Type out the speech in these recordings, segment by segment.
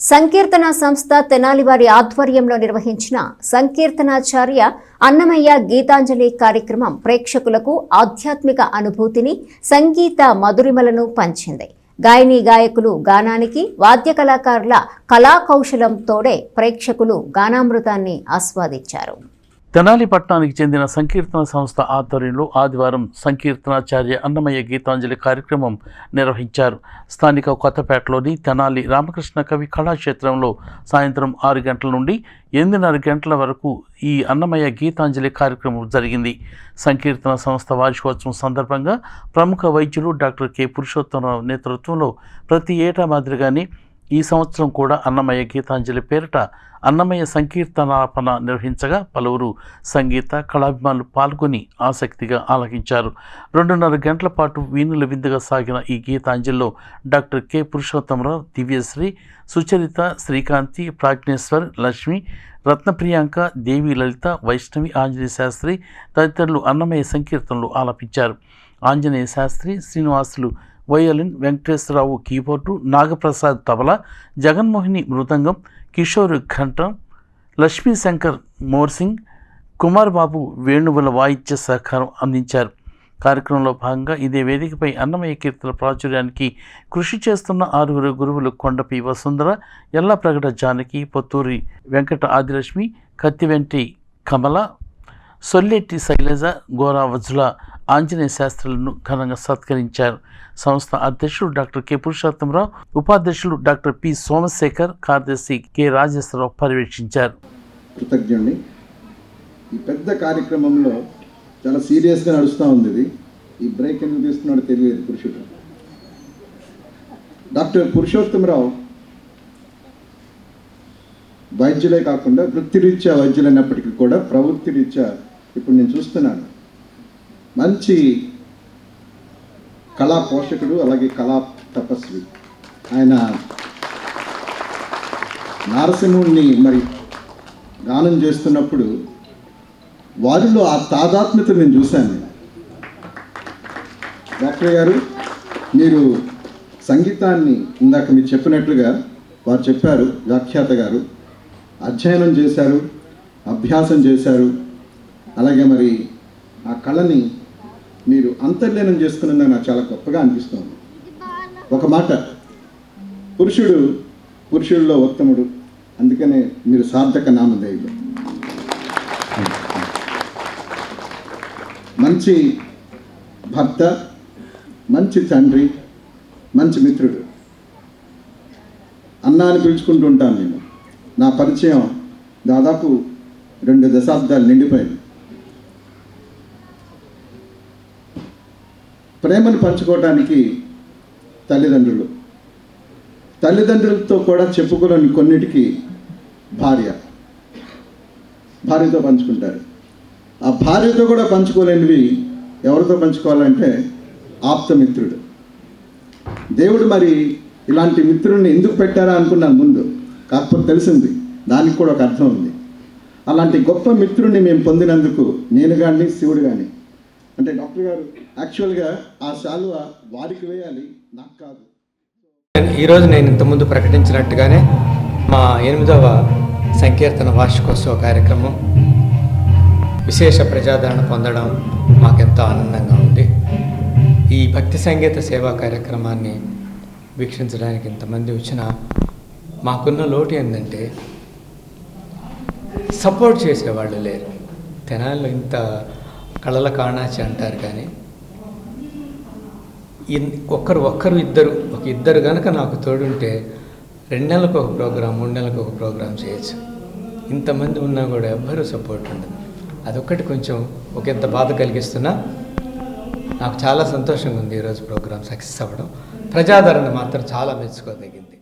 సంకీర్తన సంస్థ తెనాలివారి ఆధ్వర్యంలో నిర్వహించిన సంకీర్తనాచార్య అన్నమయ్య గీతాంజలి కార్యక్రమం ప్రేక్షకులకు ఆధ్యాత్మిక అనుభూతిని సంగీత మధురిమలను పంచింది. గాయని గాయకులు గానానికి వాద్య కళాకారుల కళా కౌశలంతోడే ప్రేక్షకులు గానామృతాన్ని ఆస్వాదించారు. తెనాలి పట్టణానికి చెందిన సంకీర్తన సంస్థ ఆధ్వర్యంలో ఆదివారం సంకీర్తనాచార్య అన్నమయ్య గీతాంజలి కార్యక్రమం నిర్వహించారు. స్థానిక కొత్తపేటలోని తెనాలి రామకృష్ణ కవి కళాక్షేత్రంలో సాయంత్రం ఆరు గంటల నుండి ఎనిమిదిన్నర గంటల వరకు ఈ అన్నమయ్య గీతాంజలి కార్యక్రమం జరిగింది. సంకీర్తన సంస్థ వార్షికోత్సవం సందర్భంగా ప్రముఖ వైద్యులు డాక్టర్ కె పురుషోత్తమరావు నేతృత్వంలో ప్రతి ఏటా మాదిరిగానే ఈ సంవత్సరం కూడా అన్నమయ్య గీతాంజలి పేరిట అన్నమయ్య సంకీర్తనాపన నిర్వహించగా పలువురు సంగీత కళాభిమానులు పాల్గొని ఆసక్తిగా ఆలకించారు. రెండున్నర గంటల పాటు వీణుల విందుగా సాగిన ఈ గీతాంజలిలో డాక్టర్ కె. పురుషోత్తమరావు దివ్యశ్రీ సుచరిత శ్రీకాంతి ప్రాజ్ఞేశ్వర్ లక్ష్మి రత్నప్రియాంక దేవి లలిత వైష్ణవి ఆంజనేయ శాస్త్రి తదితరులు అన్నమయ్య సంకీర్తనలు ఆలపించారు. ఆంజనేయ శాస్త్రి శ్రీనివాసులు వయోలిన్ వెంకటేశ్వరరావు కీబోర్డు నాగప్రసాద్ తబలా జగన్మోహిని మృదంగం కిషోర్ ఘంటం లక్ష్మీ శంకర్ మోర్సింగ్ కుమార్ బాబు వేణువుల వాయిద్య సహకారం అందించారు. కార్యక్రమంలో భాగంగా ఇదే వేదికపై అన్నమయ్య కీర్తన ప్రాచుర్యానికి కృషి చేస్తున్న ఆరుగురు గురువులు కొండపి వసుంధర ఎల్లప్రగడ జానకి పొత్తూరి వెంకట ఆదిలక్ష్మి కత్తివెంటి కమల సొల్లెట్టి శైలజ గోరావజుల ఆంజనేయ శాస్త్రులను ఘనంగా సత్కరించారు. సంస్థ అధ్యక్షుడు డాక్టర్ కె. పురుషోత్తమరావు ఉపాధ్యక్షులు డాక్టర్ పి. సోమశేఖర్ కార్యదర్శి కె. రాజేశ్వరరావు పర్యవేక్షించారు. కృతజ్ఞుణ్ణి. ఈ పెద్ద కార్యక్రమంలో చాలా సీరియస్గా నడుస్తూ ఉంది ఇది. ఈ బ్రేక్ ఎందుకు తీసుకున్నాడో తెలియదు పురుషుడు. డాక్టర్ పురుషోత్తమరావు వైద్యులే కాకుండా వృత్తిరీత్యా వైద్యులైనప్పటికీ కూడా ప్రవృత్తి రీత్యా ఇప్పుడు నేను చూస్తున్నాను. మంచి కళా పోషకుడు అలాగే కళా తపస్వి. ఆయన నారసింహుణ్ణి మరి గానం చేస్తున్నప్పుడు వారిలో ఆ తాదాత్మ్యత నేను చూశాను. డాక్టర్ గారు మీరు సంగీతాన్ని ఇందాక మీరు చెప్పినట్లుగా వారు చెప్పారు వ్యాఖ్యాత గారు. అధ్యయనం చేశారు అభ్యాసం చేశారు అలాగే మరి ఆ కళని మీరు అంతర్లీనం చేసుకున్నది నాకు చాలా గొప్పగా అనిపిస్తుంది. ఒక మాట పురుషుడు పురుషుల్లో ఉత్తముడు అందుకనే మీరు సార్థక నామధేయులు మంచి భర్త మంచి తండ్రి మంచి మిత్రుడు. అన్న అని పిలుచుకుంటూ ఉంటాను నేను. నా పరిచయం దాదాపు రెండు దశాబ్దాలు నిండిపోయింది. ప్రేమను పంచుకోవడానికి తల్లిదండ్రులు. తల్లిదండ్రులతో కూడా చెప్పుకోలేని కొన్నిటికి భార్య. భార్యతో పంచుకుంటారు. ఆ భార్యతో కూడా పంచుకోలేనివి ఎవరితో పంచుకోవాలంటే ఆప్తమిత్రుడు. దేవుడు మరి ఇలాంటి మిత్రుడిని ఎందుకు పెట్టారా అనుకున్నాను ముందు. కాకపోతే తెలిసింది దానికి కూడా ఒక అర్థం ఉంది. అలాంటి గొప్ప మిత్రుడిని మేము పొందినందుకు నేను కానీ శివుడు కానీ అంటే డాక్టర్ గారు యాక్చువల్గా ఆ శాలువ వారికి వేయాలి నాకు కాదు. ఈరోజు నేను ఇంతకుముందు ప్రకటించినట్టుగానే మా ఎనిమిదవ సంకీర్తన వార్షికోత్సవ కార్యక్రమం విశేష ప్రజాదరణ పొందడం మాకెంతో ఆనందంగా ఉంది. ఈ భక్తి సంగీత సేవా కార్యక్రమాన్ని వీక్షించడానికి ఇంతమంది వచ్చిన మాకున్న లోటు ఏంటంటే సపోర్ట్ చేసేవాళ్ళు లేరు. తెనాల్లో ఇంత కళల కాణాచి అంటారు కానీ ఒక్కరు ఒక్కరు ఇద్దరు ఒక ఇద్దరు కనుక నాకు తోడుంటే రెండు నెలలకు ఒక ప్రోగ్రాం మూడు నెలలకు ఒక ప్రోగ్రాం చేయొచ్చు. ఇంతమంది ఉన్నా కూడా ఎవ్వరూ సపోర్ట్ ఉండదు. అదొక్కటి కొంచెం ఒక ఇంత బాధ కలిగిస్తున్నా నాకు చాలా సంతోషంగా ఉంది ఈరోజు ప్రోగ్రాం సక్సెస్ అవ్వడం. ప్రజాదరణ మాత్రం చాలా మెచ్చుకోదగింది.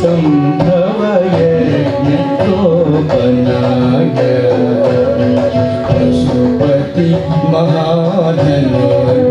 सम्भवय ज्ञोपनाय पशुपति महाधनो